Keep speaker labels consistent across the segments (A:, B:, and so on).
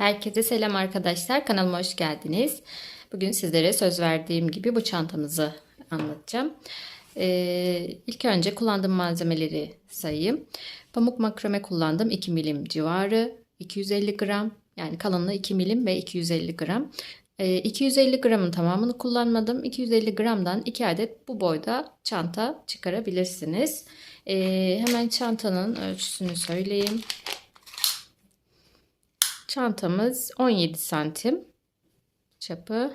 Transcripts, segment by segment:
A: Herkese selam arkadaşlar. Kanalıma hoş geldiniz. Bugün sizlere söz verdiğim gibi bu çantamızı anlatacağım. Ee, ilk önce kullandığım malzemeleri sayayım. Pamuk makrame kullandım. 2 milim civarı. 250 gram. Yani kalınlığı 2 milim ve 250 gram. Ee, 250 gramın tamamını kullanmadım. 250 gramdan 2 adet bu boyda çanta çıkarabilirsiniz. Ee, hemen çantanın ölçüsünü söyleyeyim. Çantamız 17 santim çapı.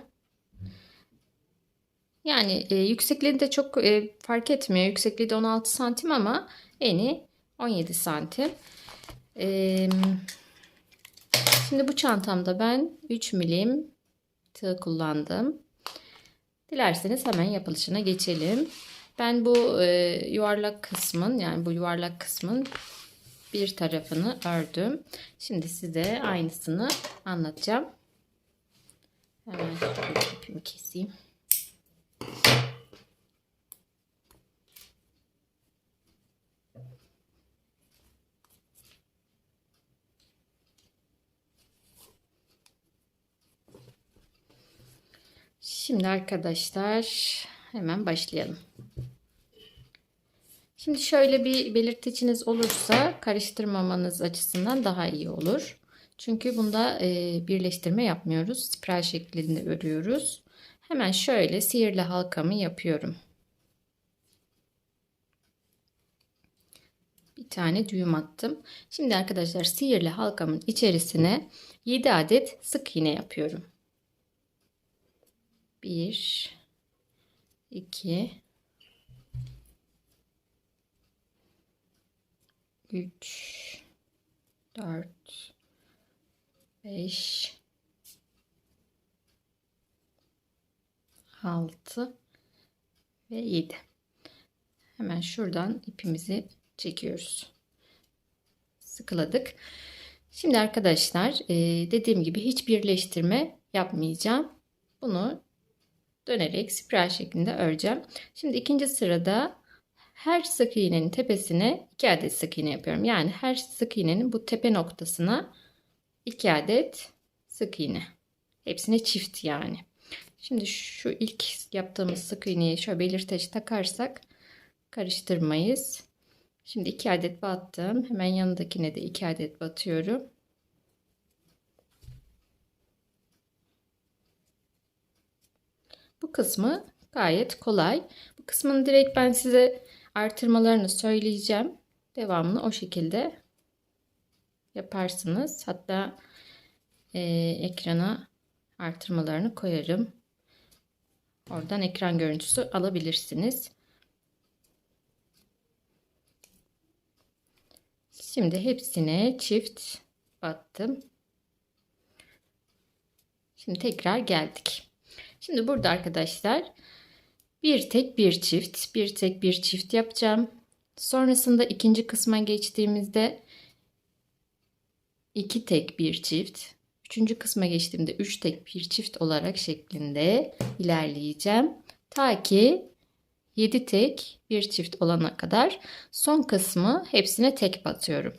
A: Yani e, yüksekliği de çok e, fark etmiyor. Yüksekliği de 16 santim ama eni 17 santim. E, şimdi bu çantamda ben 3 milim tığ kullandım. Dilerseniz hemen yapılışına geçelim. Ben bu e, yuvarlak kısmın yani bu yuvarlak kısmın bir tarafını ördüm. Şimdi size aynısını anlatacağım. Hemen ipimi keseyim. Şimdi arkadaşlar hemen başlayalım. Şimdi şöyle bir belirticiniz olursa karıştırmamanız açısından daha iyi olur. Çünkü bunda e, birleştirme yapmıyoruz. Spiral şeklinde örüyoruz. Hemen şöyle sihirli halkamı yapıyorum. Bir tane düğüm attım. Şimdi arkadaşlar sihirli halkamın içerisine 7 adet sık iğne yapıyorum. 1 2 3 4 5 6 ve 7 hemen şuradan ipimizi çekiyoruz. Sıkıladık. Şimdi arkadaşlar dediğim gibi hiç birleştirme yapmayacağım. Bunu dönerek spiral şeklinde öreceğim. Şimdi ikinci sırada her sık iğnenin tepesine 2 adet sık iğne yapıyorum. Yani her sık iğnenin bu tepe noktasına 2 adet sık iğne. Hepsine çift yani. Şimdi şu ilk yaptığımız sık iğneyi şöyle belirteç takarsak karıştırmayız. Şimdi 2 adet battım. Hemen yanındakine de 2 adet batıyorum. Bu kısmı gayet kolay. Bu kısmını direkt ben size artırmalarını söyleyeceğim. Devamını o şekilde yaparsınız. Hatta e, ekrana artırmalarını koyarım. Oradan ekran görüntüsü alabilirsiniz. Şimdi hepsine çift battım. Şimdi tekrar geldik. Şimdi burada arkadaşlar bir tek bir çift, bir tek bir çift yapacağım. Sonrasında ikinci kısma geçtiğimizde iki tek bir çift. Üçüncü kısma geçtiğimde üç tek bir çift olarak şeklinde ilerleyeceğim. Ta ki 7 tek bir çift olana kadar son kısmı hepsine tek batıyorum.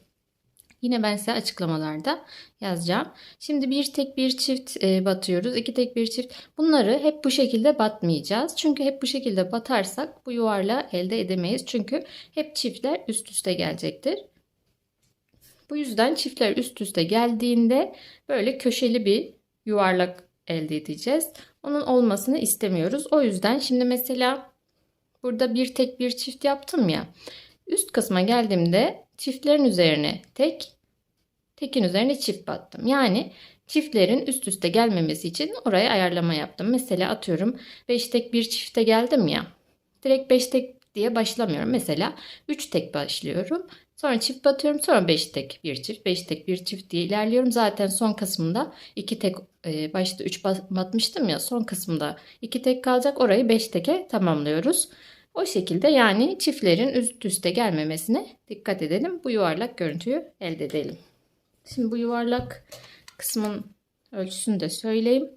A: Yine ben size açıklamalarda yazacağım. Şimdi bir tek bir çift e, batıyoruz. iki tek bir çift. Bunları hep bu şekilde batmayacağız. Çünkü hep bu şekilde batarsak bu yuvarlağı elde edemeyiz. Çünkü hep çiftler üst üste gelecektir. Bu yüzden çiftler üst üste geldiğinde böyle köşeli bir yuvarlak elde edeceğiz. Onun olmasını istemiyoruz. O yüzden şimdi mesela burada bir tek bir çift yaptım ya. Üst kısma geldiğimde çiftlerin üzerine tek, tekin üzerine çift battım. Yani çiftlerin üst üste gelmemesi için oraya ayarlama yaptım. Mesela atıyorum 5 tek bir çifte geldim ya. Direkt 5 tek diye başlamıyorum. Mesela 3 tek başlıyorum. Sonra çift batıyorum. Sonra 5 tek bir çift, 5 tek bir çift diye ilerliyorum. Zaten son kısmında 2 tek e, başta 3 batmıştım ya. Son kısımda 2 tek kalacak. Orayı 5 teke tamamlıyoruz. O şekilde yani çiftlerin üst üste gelmemesine dikkat edelim. Bu yuvarlak görüntüyü elde edelim. Şimdi bu yuvarlak kısmın ölçüsünü de söyleyeyim.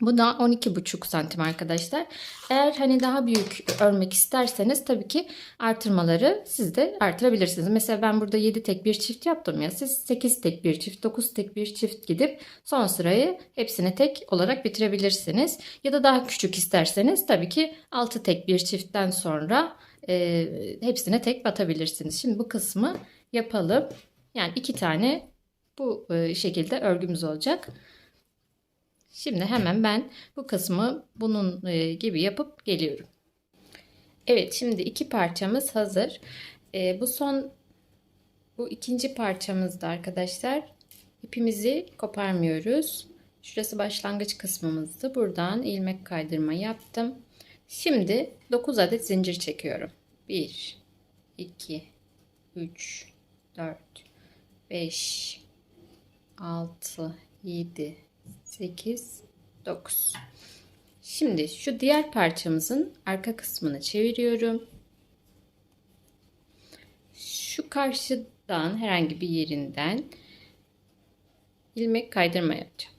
A: Bu da 12,5 santim arkadaşlar. Eğer hani daha büyük örmek isterseniz tabii ki artırmaları siz de artırabilirsiniz. Mesela ben burada 7 tek bir çift yaptım ya. Siz 8 tek bir çift, 9 tek bir çift gidip son sırayı hepsini tek olarak bitirebilirsiniz. Ya da daha küçük isterseniz tabii ki 6 tek bir çiftten sonra e, hepsine tek batabilirsiniz. Şimdi bu kısmı yapalım. Yani iki tane bu e, şekilde örgümüz olacak. Şimdi hemen ben bu kısmı bunun e, gibi yapıp geliyorum. Evet şimdi iki parçamız hazır. E, bu son bu ikinci parçamızda arkadaşlar ipimizi koparmıyoruz. Şurası başlangıç kısmımızdı. Buradan ilmek kaydırma yaptım. Şimdi 9 adet zincir çekiyorum. 1 2 3 4 5 6 7 8 9 Şimdi şu diğer parçamızın arka kısmını çeviriyorum. Şu karşıdan herhangi bir yerinden ilmek kaydırma yapacağım.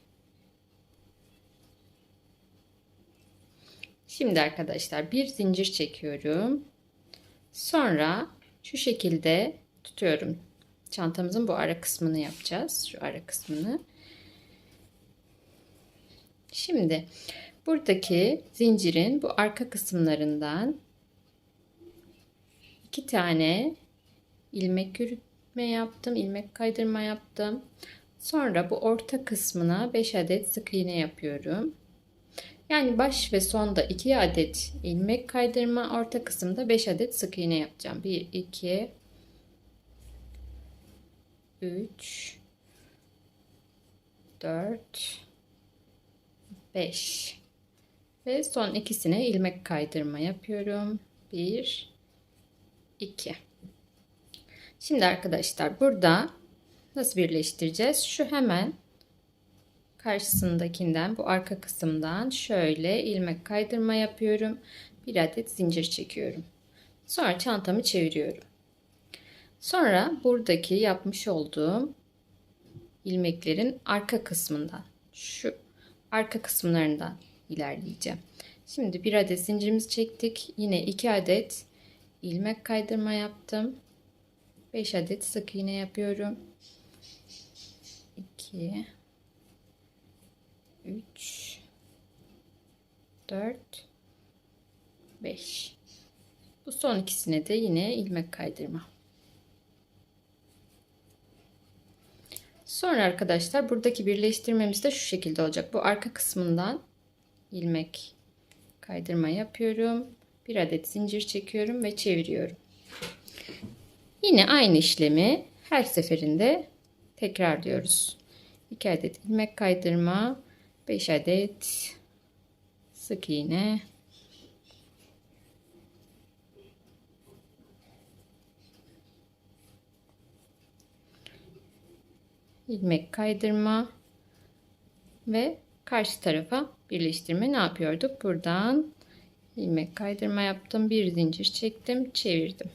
A: Şimdi arkadaşlar bir zincir çekiyorum. Sonra şu şekilde tutuyorum. Çantamızın bu ara kısmını yapacağız. Şu ara kısmını. Şimdi buradaki zincirin bu arka kısımlarından iki tane ilmek yürütme yaptım. ilmek kaydırma yaptım. Sonra bu orta kısmına 5 adet sık iğne yapıyorum. Yani baş ve sonda 2 adet ilmek kaydırma, orta kısımda 5 adet sık iğne yapacağım. 1 2 3 4 5 ve son ikisine ilmek kaydırma yapıyorum. 1 2 Şimdi arkadaşlar burada nasıl birleştireceğiz? Şu hemen karşısındakinden bu arka kısımdan şöyle ilmek kaydırma yapıyorum. Bir adet zincir çekiyorum. Sonra çantamı çeviriyorum. Sonra buradaki yapmış olduğum ilmeklerin arka kısmından şu arka kısımlarından ilerleyeceğim. Şimdi bir adet zincirimizi çektik. Yine iki adet ilmek kaydırma yaptım. 5 adet sık iğne yapıyorum. 2 3 4 5 Bu son ikisine de yine ilmek kaydırma. Sonra arkadaşlar buradaki birleştirmemiz de şu şekilde olacak. Bu arka kısmından ilmek kaydırma yapıyorum. Bir adet zincir çekiyorum ve çeviriyorum. Yine aynı işlemi her seferinde tekrarlıyoruz. 2 adet ilmek kaydırma, 5 adet sık iğne ilmek kaydırma ve karşı tarafa birleştirme ne yapıyorduk? Buradan ilmek kaydırma yaptım. Bir zincir çektim. Çevirdim.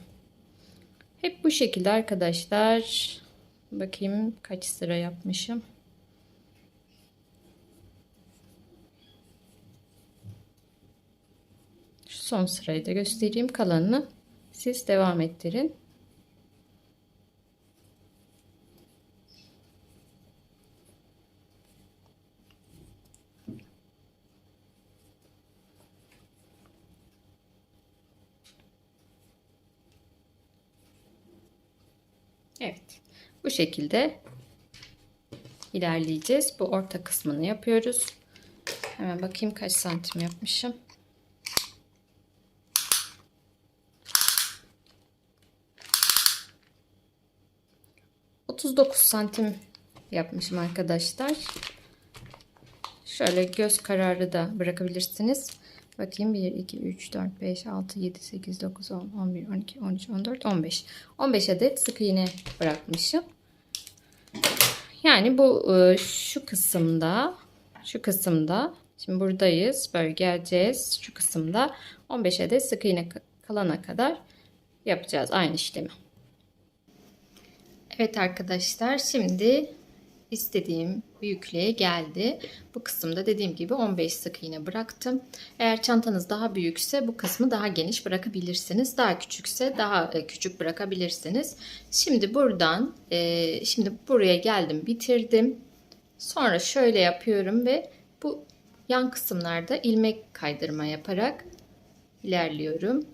A: Hep bu şekilde arkadaşlar. Bakayım kaç sıra yapmışım. Şu son sırayı da göstereyim. Kalanını siz devam ettirin. Evet. Bu şekilde ilerleyeceğiz. Bu orta kısmını yapıyoruz. Hemen bakayım kaç santim yapmışım. Dokuz santim yapmışım arkadaşlar. Şöyle göz kararı da bırakabilirsiniz. Bakayım 1, 2, 3, 4, 5, 6, 7, 8, 9, 10, 11, 12, 13, 14, 15. 15 adet sık iğne bırakmışım. Yani bu e, şu kısımda şu kısımda şimdi buradayız. Böyle geleceğiz. Şu kısımda 15 adet sık iğne kalana kadar yapacağız aynı işlemi. Evet arkadaşlar şimdi istediğim büyüklüğe geldi. Bu kısımda dediğim gibi 15 sık iğne bıraktım. Eğer çantanız daha büyükse bu kısmı daha geniş bırakabilirsiniz. Daha küçükse daha e, küçük bırakabilirsiniz. Şimdi buradan e, şimdi buraya geldim bitirdim. Sonra şöyle yapıyorum ve bu yan kısımlarda ilmek kaydırma yaparak ilerliyorum.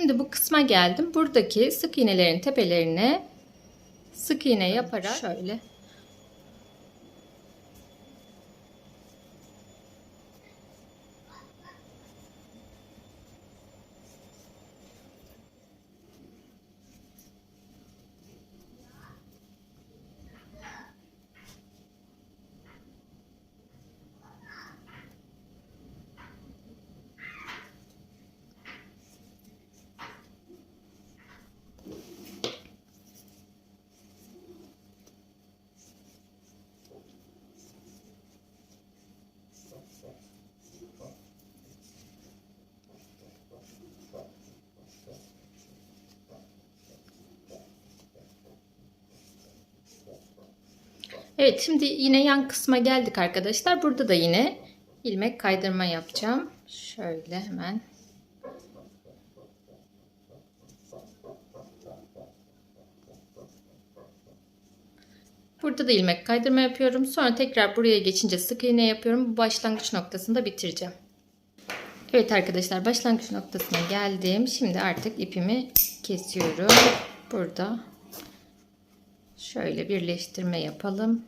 A: Şimdi bu kısma geldim. Buradaki sık iğnelerin tepelerine sık iğne yaparak şöyle Evet şimdi yine yan kısma geldik arkadaşlar. Burada da yine ilmek kaydırma yapacağım. Şöyle hemen. Burada da ilmek kaydırma yapıyorum. Sonra tekrar buraya geçince sık iğne yapıyorum. Bu başlangıç noktasında bitireceğim. Evet arkadaşlar başlangıç noktasına geldim. Şimdi artık ipimi kesiyorum. Burada şöyle birleştirme yapalım.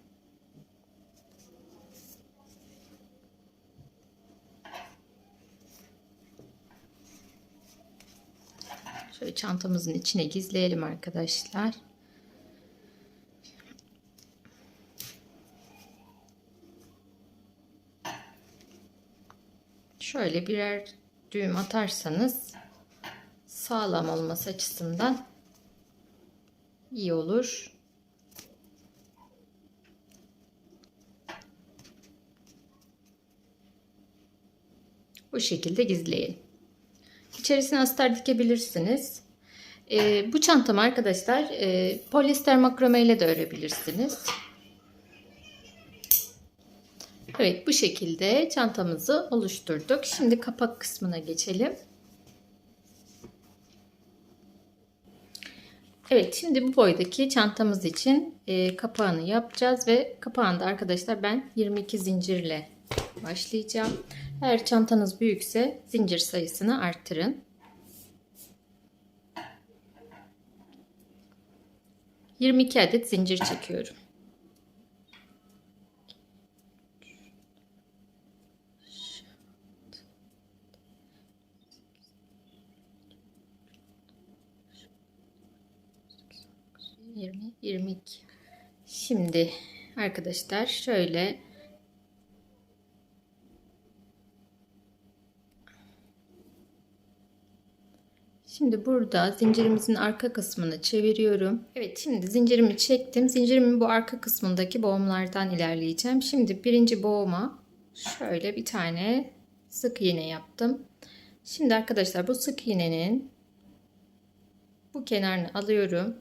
A: Şöyle çantamızın içine gizleyelim arkadaşlar. Şöyle birer düğüm atarsanız sağlam olması açısından iyi olur. Şekilde gizleyelim. İçerisine astar dikebilirsiniz. Ee, bu çantamı arkadaşlar e, polyester makrome ile de örebilirsiniz. Evet bu şekilde çantamızı oluşturduk. Şimdi kapak kısmına geçelim. Evet şimdi bu boydaki çantamız için e, kapağını yapacağız ve kapağında arkadaşlar ben 22 zincirle başlayacağım. Eğer çantanız büyükse zincir sayısını arttırın. Yirmi iki adet zincir çekiyorum. Yirmi, yirmi iki. Şimdi arkadaşlar şöyle Şimdi burada zincirimizin arka kısmını çeviriyorum. Evet şimdi zincirimi çektim. Zincirimin bu arka kısmındaki boğumlardan ilerleyeceğim. Şimdi birinci boğuma şöyle bir tane sık iğne yaptım. Şimdi arkadaşlar bu sık iğnenin bu kenarını alıyorum.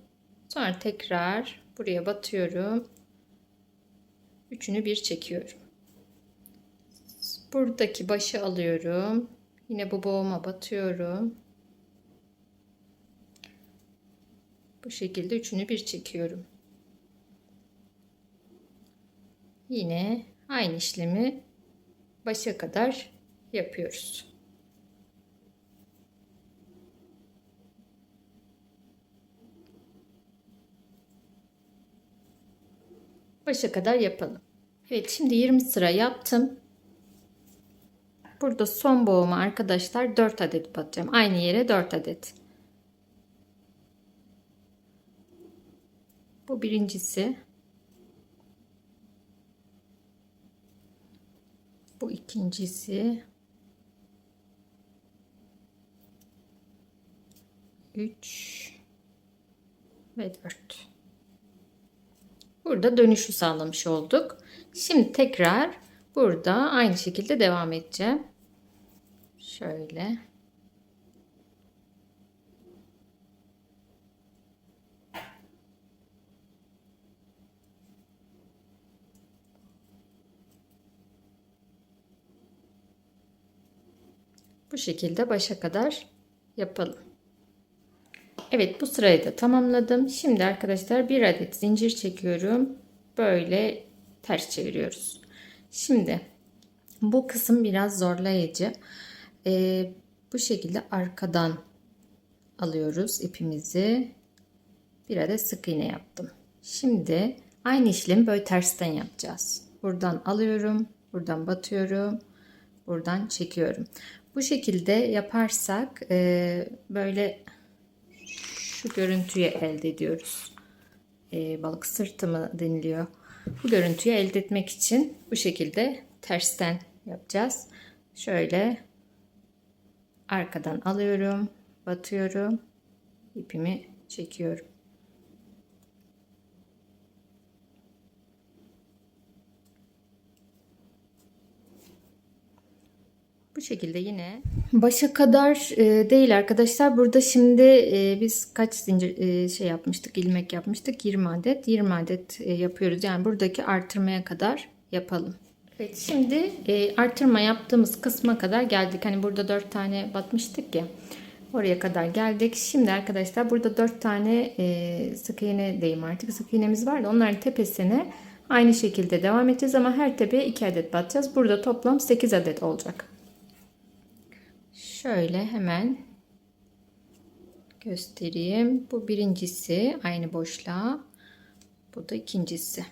A: Sonra tekrar buraya batıyorum. Üçünü bir çekiyorum. Buradaki başı alıyorum. Yine bu boğuma batıyorum. Bu şekilde üçünü bir çekiyorum. Yine aynı işlemi başa kadar yapıyoruz. Başa kadar yapalım. Evet şimdi 20 sıra yaptım. Burada son boğuma arkadaşlar 4 adet batacağım. Aynı yere 4 adet. Bu birincisi. Bu ikincisi. Üç. ve 4. Burada dönüşü sağlamış olduk. Şimdi tekrar burada aynı şekilde devam edeceğim. Şöyle. Bu şekilde başa kadar yapalım. Evet bu sırayı da tamamladım. Şimdi arkadaşlar bir adet zincir çekiyorum. Böyle ters çeviriyoruz. Şimdi bu kısım biraz zorlayıcı. Ee, bu şekilde arkadan alıyoruz ipimizi. Bir adet sık iğne yaptım. Şimdi aynı işlemi böyle tersten yapacağız. Buradan alıyorum, buradan batıyorum, buradan çekiyorum. Bu şekilde yaparsak e, böyle şu görüntüyü elde ediyoruz. E, balık sırtı mı deniliyor. Bu görüntüyü elde etmek için bu şekilde tersten yapacağız. Şöyle arkadan alıyorum, batıyorum, ipimi çekiyorum. Bu şekilde yine başa kadar e, değil arkadaşlar. Burada şimdi e, biz kaç zincir e, şey yapmıştık, ilmek yapmıştık. 20 adet, 20 adet e, yapıyoruz. Yani buradaki artırmaya kadar yapalım. Evet şimdi e, artırma yaptığımız kısma kadar geldik. Hani burada 4 tane batmıştık ya. Oraya kadar geldik. Şimdi arkadaşlar burada 4 tane e, sık iğne deyim artık. Sık iğnemiz var da onların tepesine aynı şekilde devam edeceğiz ama her tepeye 2 adet batacağız. Burada toplam 8 adet olacak. Şöyle hemen göstereyim. Bu birincisi aynı boşluğa. Bu da ikincisi.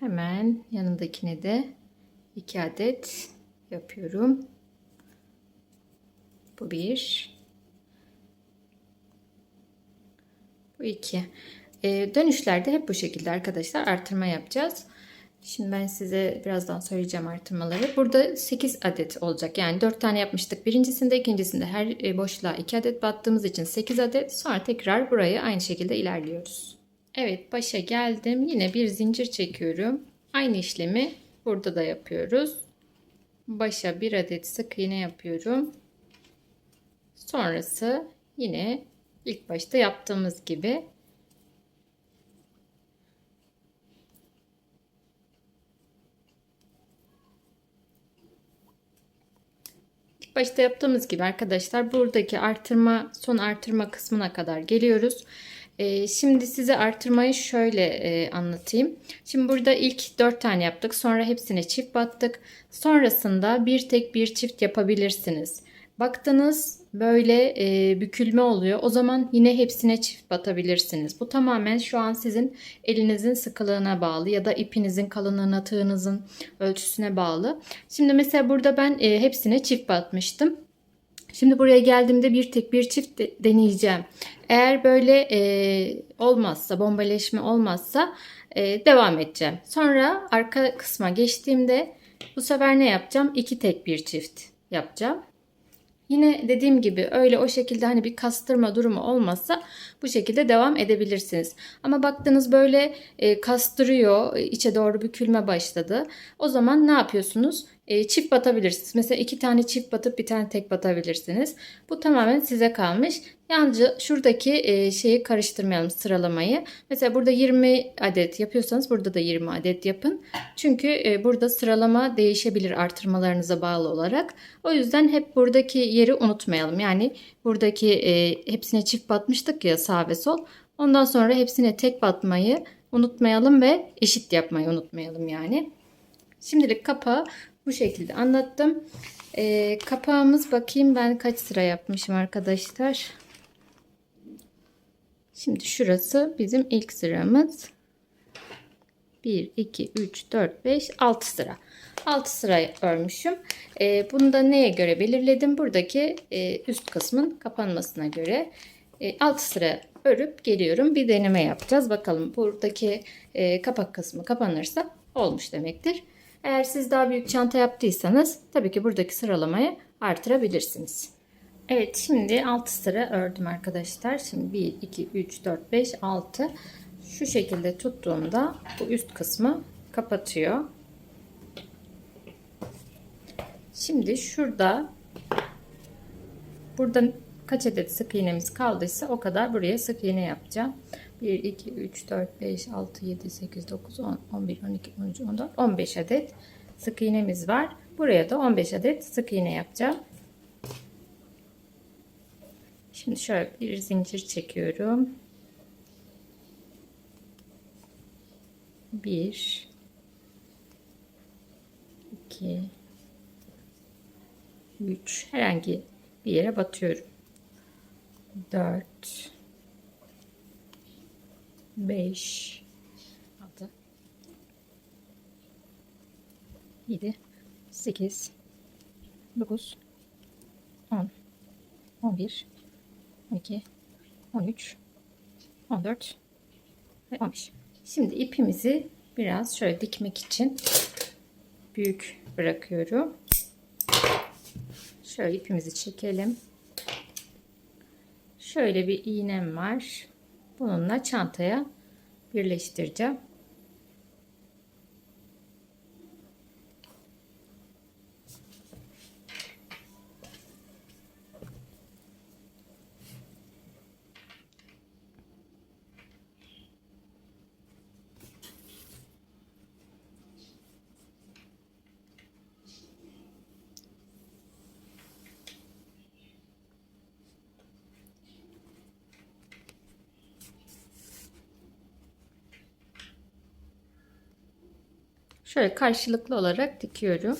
A: Hemen yanındakine de 2 adet yapıyorum. Bu bir. Bu iki. Ee, dönüşlerde hep bu şekilde arkadaşlar artırma yapacağız. Şimdi ben size birazdan söyleyeceğim artırmaları. Burada 8 adet olacak. Yani 4 tane yapmıştık. Birincisinde, ikincisinde her e, boşluğa 2 adet battığımız için 8 adet. Sonra tekrar burayı aynı şekilde ilerliyoruz. Evet başa geldim. Yine bir zincir çekiyorum. Aynı işlemi burada da yapıyoruz. Başa bir adet sık iğne yapıyorum. Sonrası yine ilk başta yaptığımız gibi Başta yaptığımız gibi arkadaşlar buradaki artırma son artırma kısmına kadar geliyoruz. Ee, şimdi size artırmayı şöyle e, anlatayım. Şimdi burada ilk 4 tane yaptık. Sonra hepsine çift battık. Sonrasında bir tek bir çift yapabilirsiniz. Baktınız böyle e, bükülme oluyor. O zaman yine hepsine çift batabilirsiniz. Bu tamamen şu an sizin elinizin sıkılığına bağlı ya da ipinizin kalınlığına, tığınızın ölçüsüne bağlı. Şimdi mesela burada ben e, hepsine çift batmıştım. Şimdi buraya geldiğimde bir tek bir çift de, deneyeceğim. Eğer böyle e, olmazsa, bombaleşme olmazsa e, devam edeceğim. Sonra arka kısma geçtiğimde bu sefer ne yapacağım? İki tek bir çift yapacağım. Yine dediğim gibi öyle o şekilde hani bir kastırma durumu olmazsa bu şekilde devam edebilirsiniz. Ama baktınız böyle e, kastırıyor, içe doğru bükülme başladı. O zaman ne yapıyorsunuz? E, çift batabilirsiniz. Mesela iki tane çift batıp bir tane tek batabilirsiniz. Bu tamamen size kalmış. Yalnızca şuradaki e, şeyi karıştırmayalım sıralamayı. Mesela burada 20 adet yapıyorsanız burada da 20 adet yapın. Çünkü e, burada sıralama değişebilir artırmalarınıza bağlı olarak. O yüzden hep buradaki yeri unutmayalım. Yani buradaki e, hepsine çift batmıştık ya sağ ve sol. Ondan sonra hepsine tek batmayı unutmayalım ve eşit yapmayı unutmayalım yani. Şimdilik kapağı bu şekilde anlattım. E, kapağımız bakayım ben kaç sıra yapmışım arkadaşlar. Şimdi şurası bizim ilk sıramız. 1, 2, 3, 4, 5, 6 sıra. 6 sıra örmüşüm. E, bunu da neye göre belirledim? Buradaki e, üst kısmın kapanmasına göre. E, 6 sıra örüp geliyorum. Bir deneme yapacağız. Bakalım buradaki e, kapak kısmı kapanırsa olmuş demektir. Eğer siz daha büyük çanta yaptıysanız tabii ki buradaki sıralamayı artırabilirsiniz. Evet şimdi 6 sıra ördüm arkadaşlar. Şimdi 1, 2, 3, 4, 5, 6. Şu şekilde tuttuğumda bu üst kısmı kapatıyor. Şimdi şurada burada kaç adet sık iğnemiz kaldıysa o kadar buraya sık iğne yapacağım. 1, 2, 3, 4, 5, 6, 7, 8, 9, 10, 11, 12, 13, 14, 15 adet sık iğnemiz var. Buraya da 15 adet sık iğne yapacağım. Şimdi şöyle bir zincir çekiyorum. Bir, iki, üç. Herhangi bir yere batıyorum. Dört, beş, altı, yedi, sekiz, dokuz, on, on bir. 12, 13, 14 ve 15. Şimdi ipimizi biraz şöyle dikmek için büyük bırakıyorum. Şöyle ipimizi çekelim. Şöyle bir iğnem var. Bununla çantaya birleştireceğim. Şöyle karşılıklı olarak dikiyorum.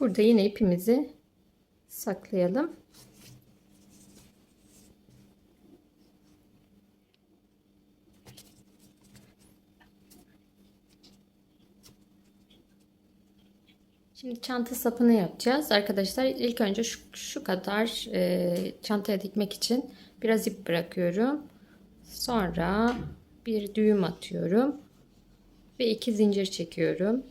A: Burada yine ipimizi saklayalım. Şimdi çanta sapını yapacağız. Arkadaşlar ilk önce şu, şu kadar e, çantaya dikmek için biraz ip bırakıyorum. Sonra bir düğüm atıyorum. Ve iki zincir çekiyorum.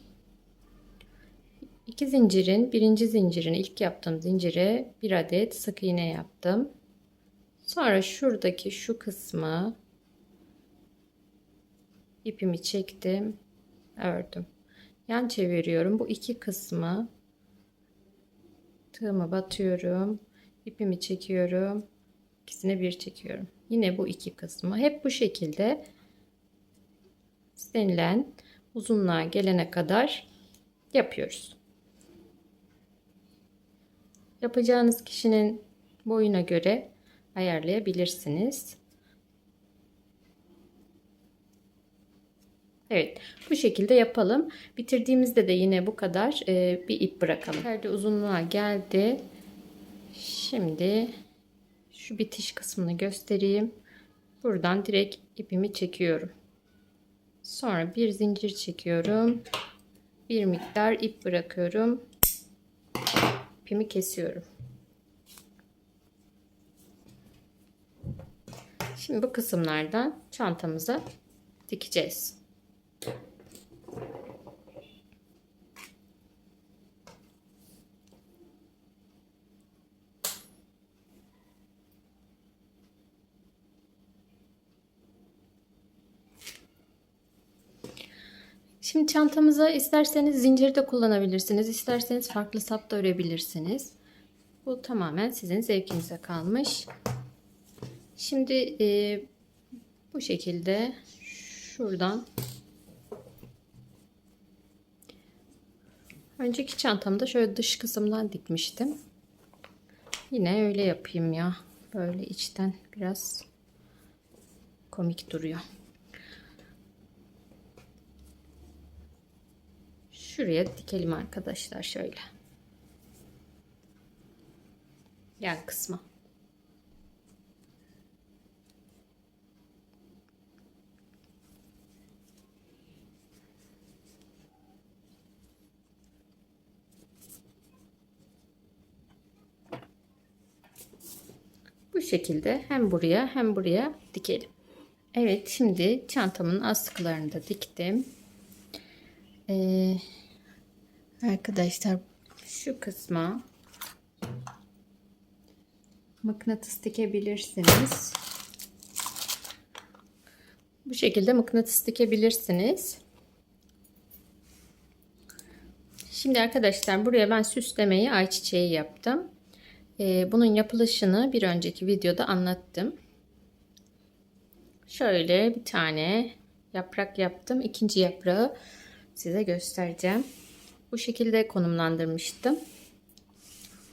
A: İki zincirin birinci zincirin ilk yaptığım zincire bir adet sık iğne yaptım. Sonra şuradaki şu kısmı ipimi çektim, ördüm yan çeviriyorum. Bu iki kısmı tığımı batıyorum. ipimi çekiyorum. İkisine bir çekiyorum. Yine bu iki kısmı hep bu şekilde istenilen uzunluğa gelene kadar yapıyoruz. Yapacağınız kişinin boyuna göre ayarlayabilirsiniz. Evet bu şekilde yapalım. Bitirdiğimizde de yine bu kadar e, bir ip bırakalım. Perde uzunluğa geldi. Şimdi şu bitiş kısmını göstereyim. Buradan direkt ipimi çekiyorum. Sonra bir zincir çekiyorum. Bir miktar ip bırakıyorum. İpimi kesiyorum. Şimdi bu kısımlardan çantamıza dikeceğiz. Şimdi çantamıza isterseniz zincir de kullanabilirsiniz. isterseniz farklı sap da örebilirsiniz. Bu tamamen sizin zevkinize kalmış. Şimdi e, bu şekilde şuradan önceki çantamda şöyle dış kısımdan dikmiştim. Yine öyle yapayım ya. Böyle içten biraz komik duruyor. Şuraya dikelim arkadaşlar şöyle. Yan kısma. Bu şekilde hem buraya hem buraya dikelim. Evet şimdi çantamın astıklarını da diktim. Ee, arkadaşlar şu kısma mıknatıs dikebilirsiniz. Bu şekilde mıknatıs dikebilirsiniz. Şimdi arkadaşlar buraya ben süslemeyi ayçiçeği yaptım. Ee, bunun yapılışını bir önceki videoda anlattım. Şöyle bir tane yaprak yaptım. İkinci yaprağı size göstereceğim. Bu şekilde konumlandırmıştım.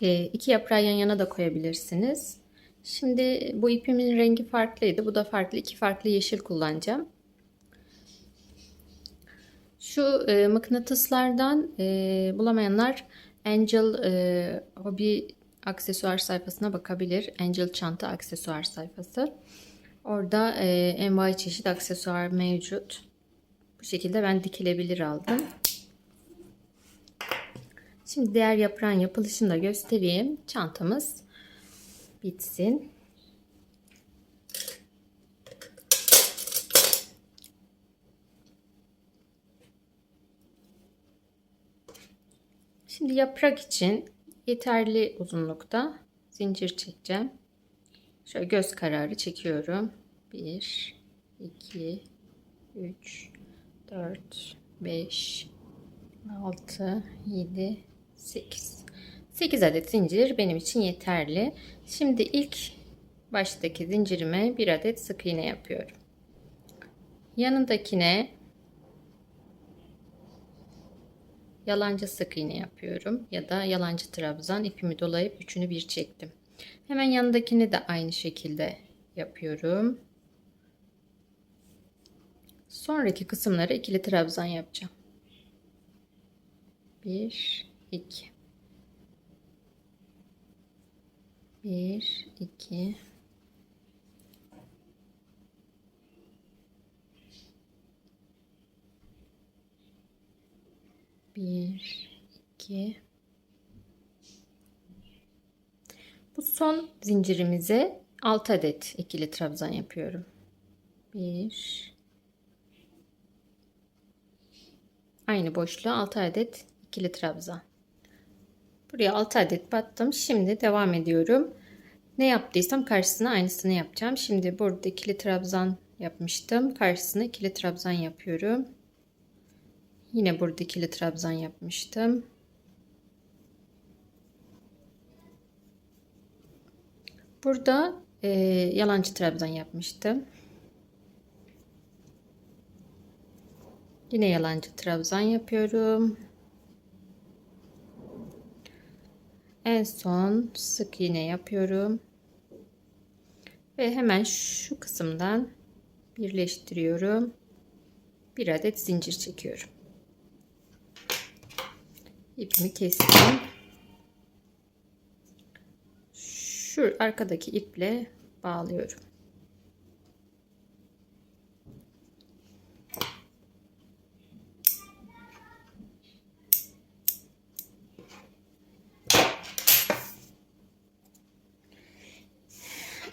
A: Ee, iki yaprağı yan yana da koyabilirsiniz. Şimdi bu ipimin rengi farklıydı. Bu da farklı. iki farklı yeşil kullanacağım. Şu e, mıknatıslardan e, bulamayanlar Angel e, Hobby aksesuar sayfasına bakabilir. Angel çanta aksesuar sayfası. Orada e, envai çeşit aksesuar mevcut. Bu şekilde ben dikilebilir aldım. Şimdi diğer yaprağın yapılışını da göstereyim. Çantamız bitsin. Şimdi yaprak için yeterli uzunlukta zincir çekeceğim. Şöyle göz kararı çekiyorum. 1 2 3 4 5 6 7 8 8 adet zincir benim için yeterli. Şimdi ilk baştaki zincirime bir adet sık iğne yapıyorum. Yanındakine yalancı sık iğne yapıyorum ya da yalancı trabzan ipimi dolayıp üçünü bir çektim. Hemen yanındakini de aynı şekilde yapıyorum. Sonraki kısımları ikili trabzan yapacağım. 1 2 1 2 1 2 Bu son zincirimize 6 adet ikili trabzan yapıyorum. 1 Aynı boşluğa 6 adet ikili trabzan. Buraya 6 adet battım. Şimdi devam ediyorum. Ne yaptıysam karşısına aynısını yapacağım. Şimdi burada ikili trabzan yapmıştım. Karşısına ikili trabzan yapıyorum. Yine burada ikili trabzan yapmıştım. Burada e, yalancı trabzan yapmıştım. Yine yalancı trabzan yapıyorum. En son sık iğne yapıyorum. Ve hemen şu kısımdan birleştiriyorum. Bir adet zincir çekiyorum. İpimi kestim. Şu arkadaki iple bağlıyorum.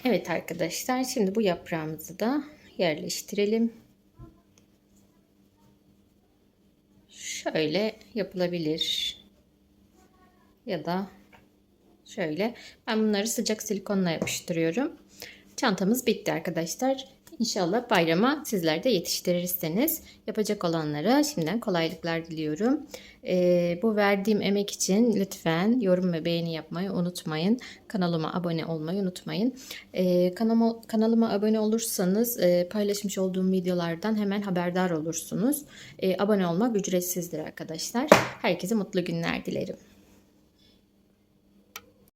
A: Evet arkadaşlar şimdi bu yaprağımızı da yerleştirelim. Şöyle yapılabilir. Ya da şöyle. Ben bunları sıcak silikonla yapıştırıyorum. Çantamız bitti arkadaşlar. İnşallah bayrama sizler de yetiştirirseniz yapacak olanlara şimdiden kolaylıklar diliyorum. Ee, bu verdiğim emek için lütfen yorum ve beğeni yapmayı unutmayın. Kanalıma abone olmayı unutmayın. Ee, kanalıma, kanalıma abone olursanız e, paylaşmış olduğum videolardan hemen haberdar olursunuz. E, abone olmak ücretsizdir arkadaşlar. Herkese mutlu günler dilerim.